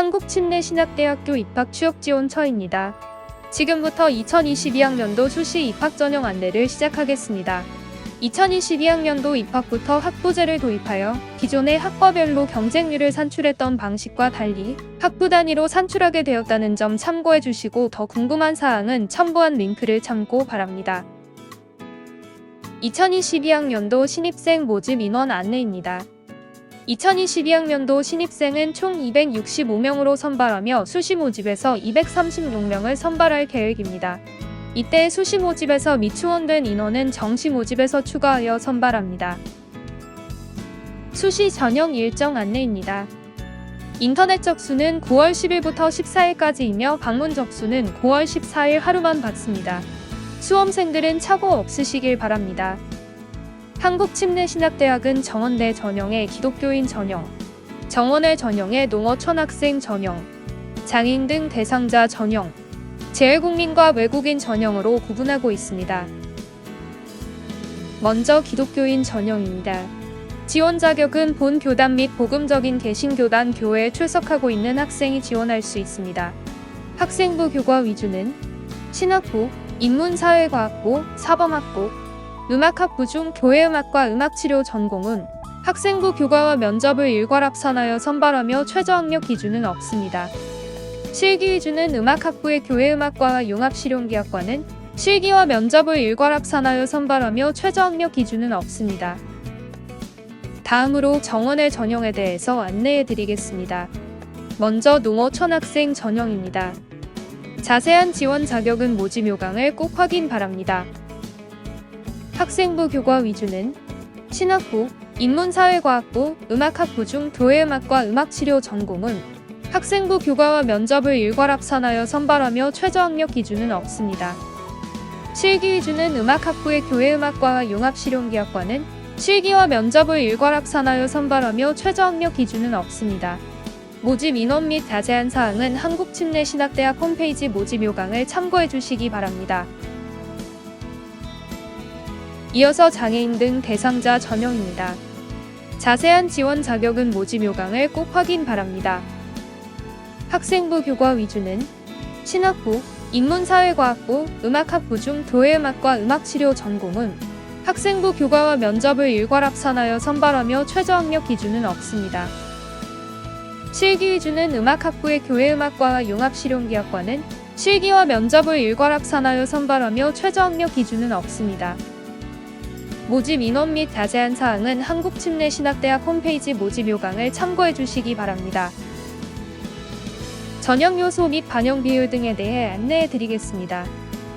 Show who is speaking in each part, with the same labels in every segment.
Speaker 1: 한국침례신학대학교 입학 취업 지원처입니다. 지금부터 2022학년도 수시 입학 전형 안내를 시작하겠습니다. 2022학년도 입학부터 학부제를 도입하여 기존의 학과별로 경쟁률을 산출했던 방식과 달리 학부 단위로 산출하게 되었다는 점 참고해 주시고 더 궁금한 사항은 첨부한 링크를 참고 바랍니다. 2022학년도 신입생 모집 인원 안내입니다. 2022학년도 신입생은 총 265명으로 선발하며 수시 모집에서 236명을 선발할 계획입니다. 이때 수시 모집에서 미추원된 인원은 정시 모집에서 추가하여 선발합니다. 수시 전형 일정 안내입니다. 인터넷 접수는 9월 10일부터 14일까지이며 방문 접수는 9월 14일 하루만 받습니다. 수험생들은 착오 없으시길 바랍니다. 한국침례신학대학은 정원대 전형의 기독교인 전형, 정원외 전형의 농어촌학생 전형, 장애인 등 대상자 전형, 재외국민과 외국인 전형으로 구분하고 있습니다. 먼저 기독교인 전형입니다. 지원 자격은 본 교단 및 복음적인 개신교단 교회에 출석하고 있는 학생이 지원할 수 있습니다. 학생부 교과 위주는 신학부, 인문사회과학부, 사범학부, 음악학부 중 교회음악과 음악치료 전공은 학생부 교과와 면접을 일괄합산하여 선발하며 최저학력 기준은 없습니다. 실기 위주는 음악학부의 교회음악과와 융합실용기학과는 실기와 면접을 일괄합산하여 선발하며 최저학력 기준은 없습니다. 다음으로 정원의 전형에 대해서 안내해 드리겠습니다. 먼저 농어촌학생 전형입니다. 자세한 지원 자격은 모집 요강을 꼭 확인 바랍니다. 학생부 교과 위주는 신학부, 인문사회과학부, 음악학부 중 교회음악과 음악치료 전공은 학생부 교과와 면접을 일괄 합산하여 선발하며 최저학력 기준은 없습니다. 실기 위주는 음악학부의 교회음악과와 융합실용기학과는 실기와 면접을 일괄 합산하여 선발하며 최저학력 기준은 없습니다. 모집 인원 및 자세한 사항은 한국침례신학대학 홈페이지 모집 요강을 참고해 주시기 바랍니다. 이어서 장애인 등 대상자 전형입니다. 자세한 지원 자격은 모집 요강을 꼭 확인 바랍니다. 학생부 교과 위주는 신학부, 인문사회과학부, 음악학부 중 교회음악과 음악치료 전공은 학생부 교과와 면접을 일괄 합산하여 선발하며 최저학력 기준은 없습니다. 실기 위주는 음악학부의 교회음악과와 융합실용기학과는 실기와 면접을 일괄 합산하여 선발하며 최저학력 기준은 없습니다. 모집 인원 및 자세한 사항은 한국침례신학대학 홈페이지 모집 요강을 참고해 주시기 바랍니다. 전형 요소 및 반영 비율 등에 대해 안내해 드리겠습니다.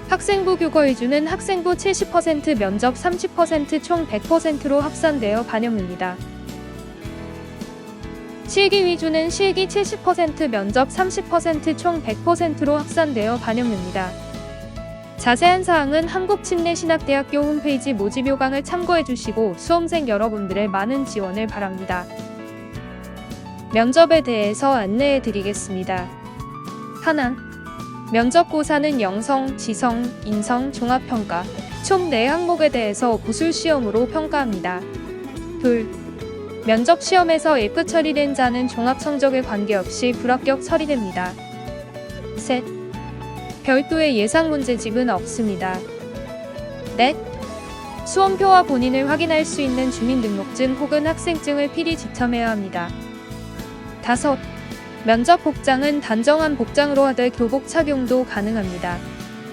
Speaker 1: 학생부 교과 위주는 학생부 70% 면접 30%총 100%로 합산되어 반영됩니다. 실기 위주는 실기 70% 면접 30%총 100%로 합산되어 반영됩니다. 자세한 사항은 한국침례신학대학교 홈페이지 모집 요강을 참고해 주시고 수험생 여러분들의 많은 지원을 바랍니다. 면접에 대해서 안내해 드리겠습니다. 하나. 면접고사는 영성, 지성, 인성, 종합평가 총 4항목에 대해서 구술시험으로 평가합니다. 둘. 면접 시험에서 F 처리된 자는 종합 성적에 관계없이 불합격 처리됩니다. 셋. 별도의 예상 문제집은 없습니다. 넷. 수험표와 본인을 확인할 수 있는 주민등록증 혹은 학생증을 필히 지참해야 합니다. 다섯. 면접 복장은 단정한 복장으로 하되 교복 착용도 가능합니다.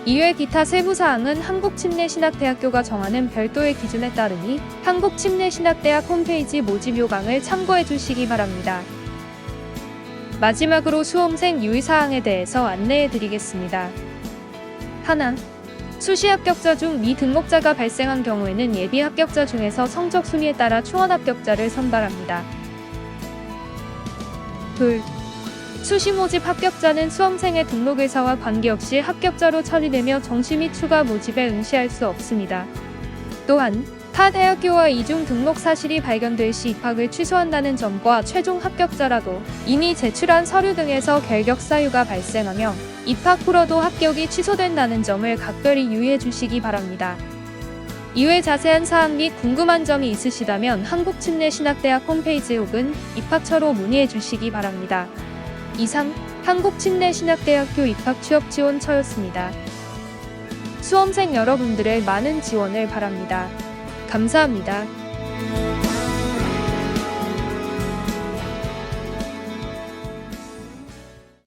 Speaker 1: 이외 기타 세부 사항은 한국침례신학대학교가 정하는 별도의 기준에 따르니 한국침례신학대학 홈페이지 모집 요강을 참고해 주시기 바랍니다. 마지막으로 수험생 유의 사항에 대해서 안내해 드리겠습니다. 하나. 수시 합격자 중 미등록자가 발생한 경우에는 예비 합격자 중에서 성적 순위에 따라 충원 합격자를 선발합니다. 둘. 수시 모집 합격자는 수험생의 등록 의사와 관계없이 합격자로 처리되며 정시 및 추가 모집에 응시할 수 없습니다. 또한 타 대학교와 이중 등록 사실이 발견될 시 입학을 취소한다는 점과 최종 합격자라도 이미 제출한 서류 등에서 결격 사유가 발생하며 입학 후로도 합격이 취소된다는 점을 각별히 유의해 주시기 바랍니다. 이외 자세한 사항 및 궁금한 점이 있으시다면 한국침례신학대학 홈페이지 혹은 입학처로 문의해 주시기 바랍니다. 이상 한국침례신학대학교 입학 취업 지원처였습니다. 수험생 여러분들의 많은 지원을 바랍니다. 감사합니다.